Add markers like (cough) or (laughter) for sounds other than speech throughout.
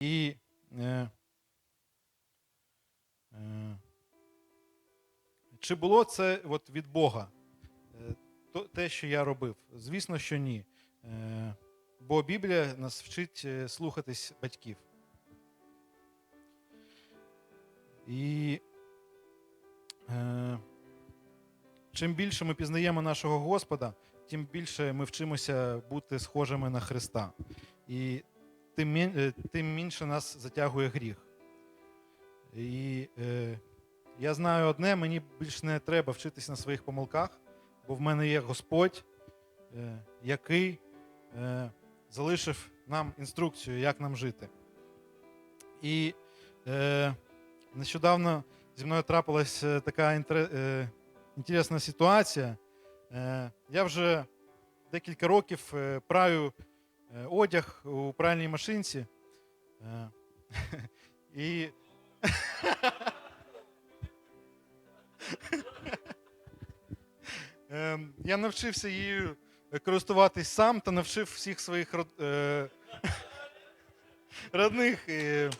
І е, е, чи було це от від Бога? Е, те, що я робив? Звісно, що ні. Е, бо Біблія нас вчить е, слухатись батьків. І е, чим більше ми пізнаємо нашого Господа, тим більше ми вчимося бути схожими на Христа. І тим, е, менше нас затягує гріх. І е, я знаю одне, мені більш не треба вчитись на своїх помилках, бо в мене є Господь, е, який е, залишив нам інструкцію, як нам жити. І е, нещодавно зі мною трапилась е, така е, інтересна ситуація. Е, я вже декілька років праю одяг у пральній машинці. Е, (laughs) і (laughs) Ем, я навчився її користуватись сам та навчив всіх своїх род- е, (laughs) родних. е.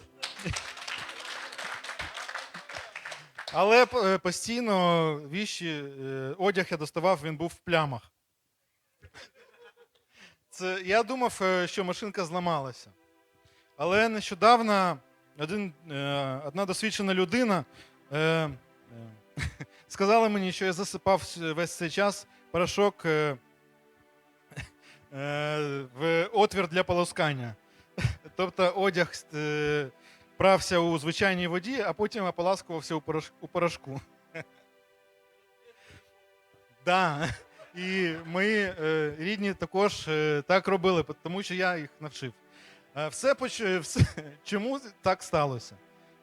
Але е, постійно віші, е, одяг я доставав, він був в плямах. Це, я думав, е, що машинка зламалася. Але нещодавно один, е, одна досвідчена людина е, е, (laughs) сказала мені, що я засипав весь цей час порошок е, (laughs) в отвір для полоскання. (laughs) Тобто одяг прався у звичайній воді, а потім ополаскувався у порошку. Да. І мої е, рідні також е, так робили, тому що я їх навчив. Е, Все, поч- все (laughs) чому так сталося?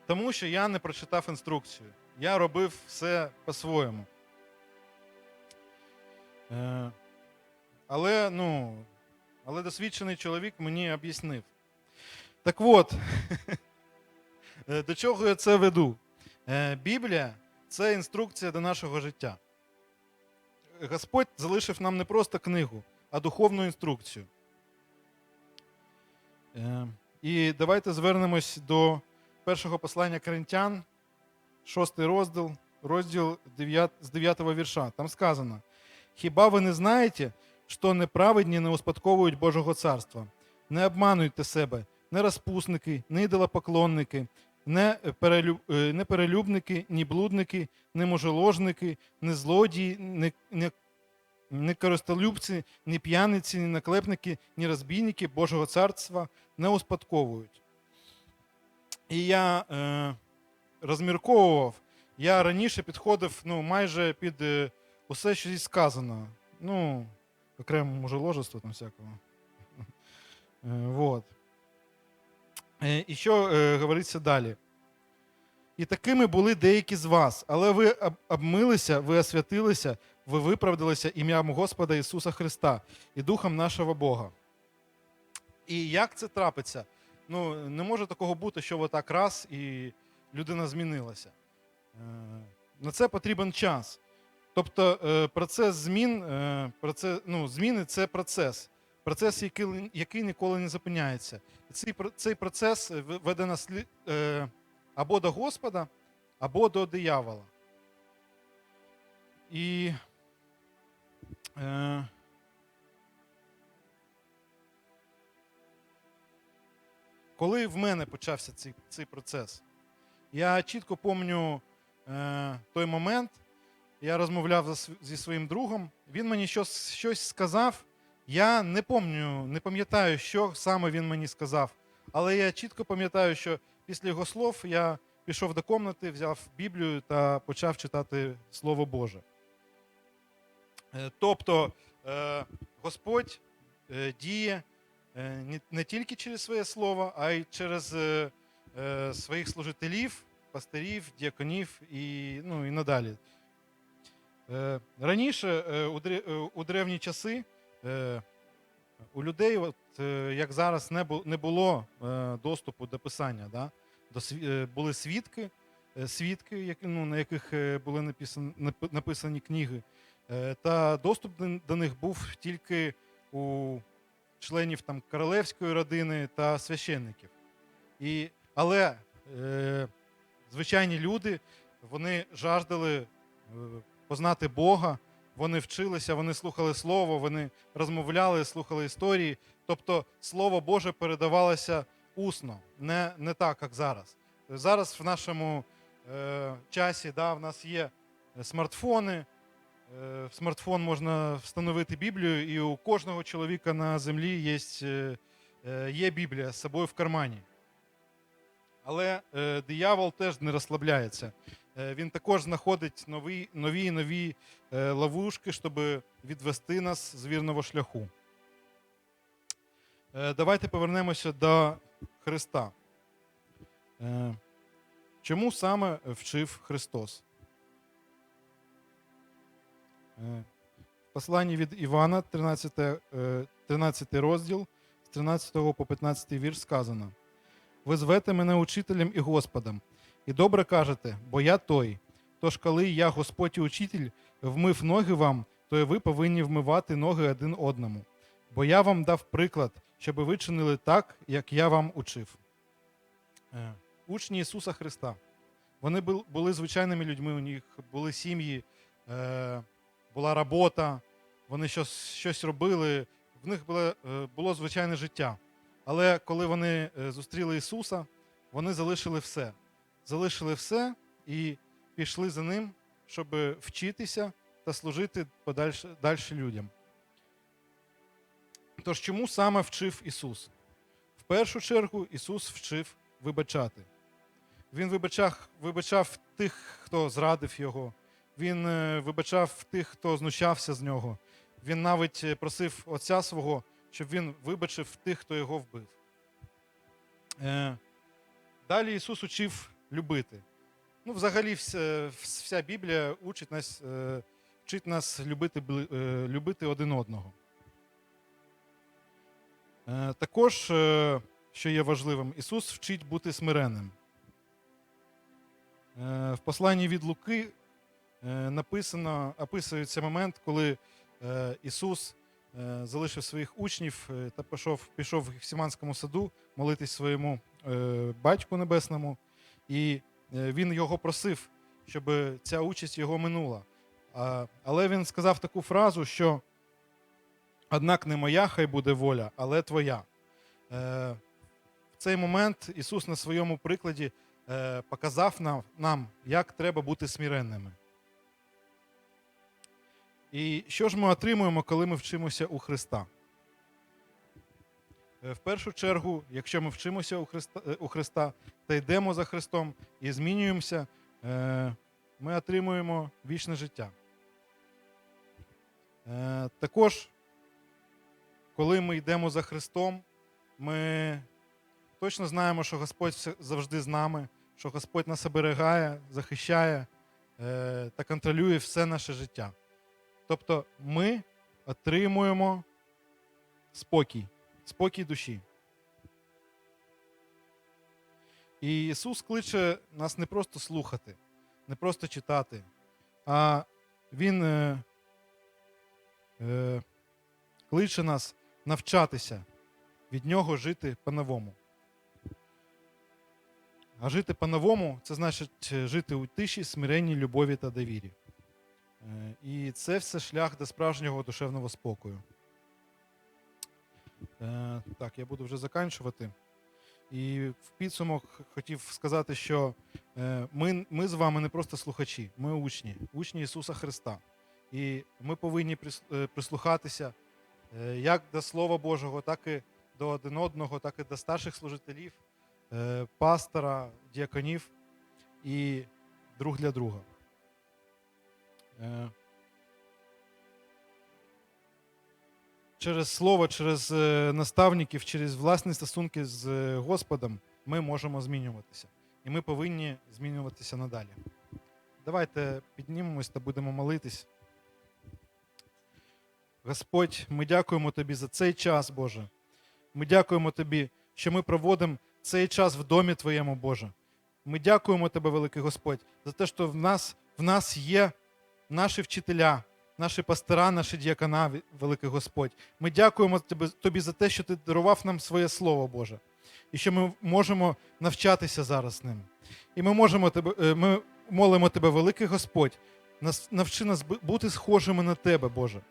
Тому що я не прочитав інструкцію. Я робив все по-своєму. Е, але, ну, але досвідчений чоловік мені об'яснив. Так от, (laughs) е, до чого я це веду? Е, Біблія це інструкція до нашого життя. Господь залишив нам не просто книгу, а духовну інструкцію. Е, І давайте звернемось до першого послання Коринтян, шостий розділ, розділ 9, з 9 вірша. Там сказано: Хіба ви не знаєте, що неправедні не успадковують Божого царства? Не обмануйте себе, не розпусники, не ідолопоклонники, не, перелюб, е, не перелюбники, ні блудники, не мужеложники, не злодії, не, не, не користолюбці, ні п'яниці, ні наклепники, ні розбійники Божого царства не успадковують. І я е, розмірковував, я раніше підходив ну, майже під е, усе, що здесь сказано. Ну, окремо мужеложество там всякого. (laughs) Е, і що е, говориться далі? І такими були деякі з вас, але ви обмилися, ви освятилися, ви виправдалися ім'ям Господа Ісуса Христа і Духом нашого Бога. І як це трапиться? Ну, не може такого бути, що отак раз і людина змінилася. Е, На це потрібен час. Тобто процес змін, процес, ну, зміни це процес. Процес, який, який ніколи не зупиняється. І цей, цей процес е, веде нас е, або до Господа, або до диявола. І е, коли в мене почався цей, цей процес, я чітко пам'ятаю е, той момент, я розмовляв зі своїм другом, він мені щось, щось сказав. Я не пам'ятаю, не пам'ятаю, що саме він мені сказав, але я чітко пам'ятаю, що після його слов я пішов до кімнати, взяв Біблію та почав читати Слово Боже. Е, Тобто е, Господь е, діє не- тільки через своє слово, а й через своїх служителів, пастирів, діаконів і, ну, і надалі. Раніше, у древ- у древні часи, у людей, от, е, як зараз, не бу- не було е, доступу до писання. Да? Е, були свідки, е, свідки, ну, на яких е, були написані, написані книги. Е, Та доступ до- них був тільки у членів там, королевської родини та священників. І, але е, звичайні люди вони жаждали е, познати Бога, вони вчилися, вони слухали Слово, вони розмовляли, слухали історії. Тобто Слово Боже передавалося усно, не, не так, як зараз. Зараз в нашому е, часі да, в нас є смартфони. Е, В смартфон можна встановити Біблію, і у кожного чоловіка на землі є, е, е, є Біблія з собою в кармані. Але диявол теж не розслабляється. Е, він також знаходить нові нові нові е, ловушки, щоб відвести нас з вірного шляху. Е, давайте повернемося до Христа. Чому саме вчив Христос? В посланні від Івана, 13, е, 13 розділ, з 13 по 15 вірш сказано: Ви звете мене учителем і Господом, і добре кажете, бо я той. Тож, коли я, Господь і учитель, вмив ноги вам, то і ви повинні вмивати ноги один одному. Бо я вам дав приклад, щоб ви чинили так, як я вам учив. Е, Учні Ісуса Христа. Вони були звичайними людьми, у них були сім'ї, е, була робота, вони щось, щось робили, в них було, е, було звичайне життя. Але коли вони зустріли Ісуса, вони залишили все. Залишили все і пішли за ним, щоб вчитися та служити подальше, далі людям. Тож чому саме вчив Ісус? В першу чергу Ісус вчив вибачати. Він вибачав, вибачав тих, хто зрадив його. Він е, вибачав тих, хто знущався з нього. Він навіть е, просив Отця свого, щоб він вибачив тих, хто його вбив. Е, Далі Ісус учив любити. Ну, взагалі, вся, вся Біблія учить нас, е, вчить нас любити, е, любити один одного. Е, Також, е, що є важливим, Ісус вчить бути смиренним. Е, В посланні від Луки е, написано, описується момент, коли е, Ісус е, залишив своїх учнів е, та пішов, пішов в Гефсиманському саду молитись своєму е, батьку небесному, і е, він його просив, щоб ця участь його минула. Але він сказав таку фразу, що однак не моя хай буде воля, але твоя. Е, В цей момент Ісус на своєму прикладі е, показав нам, як треба бути смиренними. І що ж ми отримуємо, коли ми вчимося у Христа? Е, В першу чергу, якщо ми вчимося у Христа, е, у Христа та йдемо за Христом і змінюємося, е, ми отримуємо вічне життя. Також, коли ми йдемо за Христом, ми точно знаємо, що Господь завжди з нами, що Господь нас оберігає, захищає та контролює все наше життя. Тобто ми отримуємо спокій, спокій душі. І Ісус кличе нас не просто слухати, не просто читати, а Він е, е, кличе нас навчатися від Нього жити по-новому. А жити по-новому це значить жити у тиші, смиренні, любові та довірі. Е, І це все шлях до справжнього душевного спокою. Е, Так, я буду вже заканчувати. І в підсумок хотів сказати, що е, ми, ми з вами не просто слухачі, ми учні, учні Ісуса Христа. І ми повинні е, прислухатися як до Слова Божого, так і до один одного, так і до старших служителів, пастора, діаконів і друг для друга. Через слово, через е, наставників, через власні стосунки з е, Господом ми можемо змінюватися. І ми повинні змінюватися надалі. Давайте піднімемось та будемо молитись. Господь, ми дякуємо Тобі за цей час, Боже. Ми дякуємо Тобі, що ми проводимо цей час в домі Твоєму, Боже. Ми дякуємо Тебе, великий Господь, за те, що в нас, в нас є наші вчителя, наші пастора, наші діякона, великий Господь. Ми дякуємо Тобі, за те, що Ти дарував нам своє Слово, Боже. і що ми можемо навчатися зараз ним. І ми можемо тебе, е, ми молимо тебе, великий Господь, навчи нас бути схожими на тебе, Боже.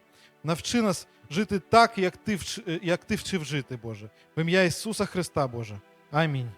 Навчи нас жити так, як ти, е, як ти вчив жити, Боже. В ім'я Ісуса Христа, Боже. Амінь.